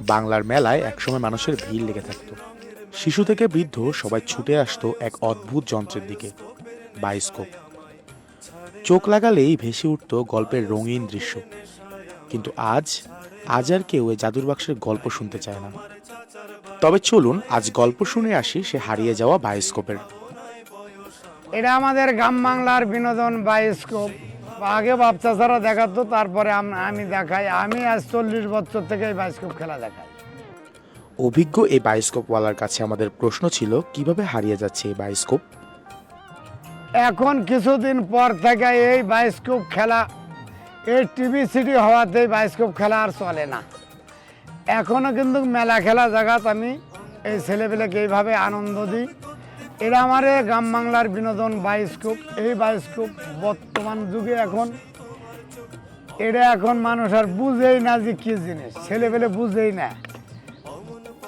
বাংলার মেলায় একসময় মানুষের ভিড় লেগে থাকতো। শিশু থেকে বৃদ্ধ সবাই ছুটে আসতো এক অদ্ভুত যন্ত্রের দিকে বায়োস্কোপ চোখ লাগালেই ভেসে উঠতো গল্পের রঙিন দৃশ্য। কিন্তু আজ আজ আর কেউ এই জাদুর বাক্সের গল্প শুনতে চায় না। তবে চলুন, আজ গল্প শুনে আসি সে হারিয়ে যাওয়া বায়োস্কোপের এটা আমাদের গ্রাম বাংলার বিনোদন বায়োস্কোপ আগে বাচ্চা ছাড়া দেখাতো তারপরে আমি দেখাই। আমি আজ চল্লিশ বছর থেকে এই বায়োস্কোপ খেলা দেখাই। অভিজ্ঞ এই বায়োস্কোপওয়ালার কাছে আমাদের প্রশ্ন ছিল কীভাবে হারিয়ে যাচ্ছে এই বায়োস্কোপ এখন কিছুদিন পর থেকে এই বায়োস্কোপ খেলা এই টিভি সিটি হওয়াতেই বায়োস্কোপ খেলা আর চলে না। এখনও কিন্তু মেলা খেলা জায়গাত আমি এই ছেলেপেলেকে এইভাবে আনন্দ দিই। এরা আমার গ্রাম বাংলার বিনোদন বায়োস্কোপ এই বায়োস্কোপ বর্তমান যুগে এখন এটা এখন মানুষ আর বুঝেই না যে কী জিনিস ছেলে পেলে বুঝেই না।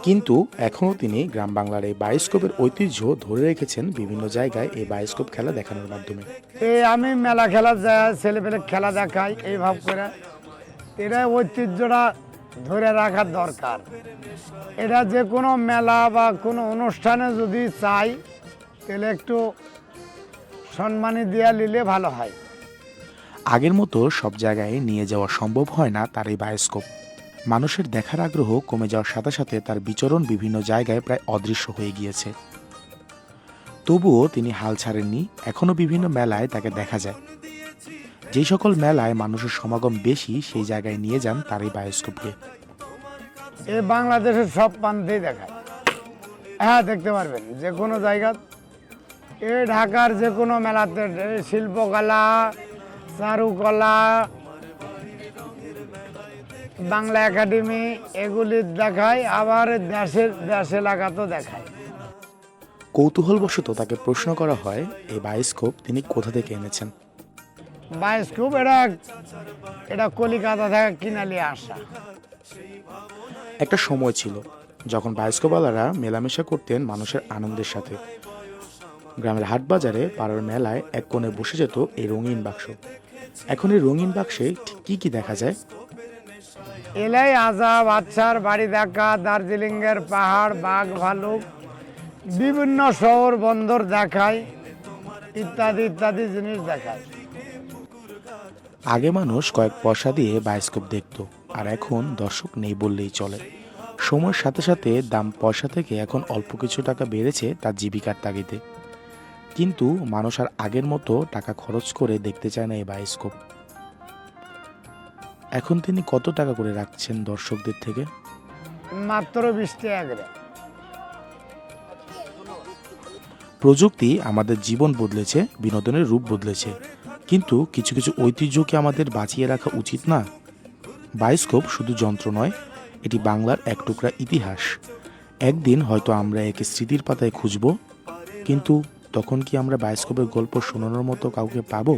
কিন্তু এখনও তিনি গ্রাম বাংলার এই বায়োস্কোপের ঐতিহ্য ধরে রেখেছেন বিভিন্ন জায়গায় এই বায়োস্কোপ খেলা দেখানোর মাধ্যমে। এই আমি মেলা খেলা যায় ছেলেপেলে খেলা দেখাই এই ভাব করে। এটা ঐতিহ্যটা ধরে রাখার দরকার। এটা যে কোনো মেলা বা কোনো অনুষ্ঠানে যদি চাই তাহলে একটু সম্মানী দেওয়া নিলে ভালো হয়। আগের মতো সব জায়গায় নিয়ে যাওয়া সম্ভব হয় না তার এই বায়োস্কোপ। মানুষের দেখার আগ্রহ কমে যাওয়ার সাথে সাথে তার বিচরণ বিভিন্ন জায়গায় প্রায় অদৃশ্য হয়ে গিয়েছে। তবুও তিনি হাল ছাড়েননি এখনও বিভিন্ন মেলায় তাকে দেখা যায়। যেই সকল মেলায় মানুষের সমাগম বেশি সেই জায়গায় নিয়ে যান তার এই বায়োস্কোপকে এ বাংলাদেশের সব প্রান্তেই দেখায়। হ্যাঁ দেখতে পারবেন যে কোনো জায়গা এ ঢাকার যে কোনো মেলাতে শিল্পকলা চারুকলা বাংলা একাডেমি এগুলি দেখায় আবার দেশের দেশ এলাকাতেও দেখায়। কৌতূহলবশত তাকে প্রশ্ন করা হয় এই বায়োস্কোপ তিনি কোথা থেকে এনেছেন? বায়োস্কোপ এটা এটা কলিকাতা থেকে কিনে নিয়ে আসা। একটা সময় ছিল যখন বায়োস্কোপওয়ালারা মেলামেশা করতেন মানুষের আনন্দের সাথে। গ্রামের হাট বাজারে পাড়ার মেলায় এক কোণে বসে যেত এই রঙিন বাক্স। এখন এই রঙিন বাক্সে ঠিক কি কি দেখা যায়? এলাই আজাব আচ্ছার বাড়ি দেখা দার্জিলিংয়ের পাহাড় বাঘ ভালুক বিভিন্ন শহর বন্দর দেখায় ইত্যাদি ইত্যাদি জিনিস দেখায়। আগে মানুষ কয়েক পয়সা দিয়ে বায়োস্কোপ দেখত আর এখন দর্শক নেই বললেই চলে। সময়ের সাথে সাথে দাম পয়সা থেকে এখন অল্প কিছু টাকা বেড়েছে তার জীবিকার তাগিদে। কিন্তু মানুষ আর আগের মতো টাকা খরচ করে দেখতে চায় না এই বায়োস্কোপ। এখন তিনি কত টাকা করে রাখছেন দর্শকদের থেকে? মাত্র বিশ টাকা করে। প্রযুক্তি আমাদের জীবন বদলেছে বিনোদনের রূপ বদলেছে। কিন্তু কিছু কিছু ঐতিহ্যকে আমাদের বাঁচিয়ে রাখা উচিত না। বায়োস্কোপ শুধু যন্ত্র নয় এটি বাংলার এক টুকরা ইতিহাস। একদিন হয়তো আমরা একে স্মৃতির পাতায় খুঁজব কিন্তু তখন কি আমরা বায়োস্কোপের গল্প শোনানোর মতো কাউকে পাবো?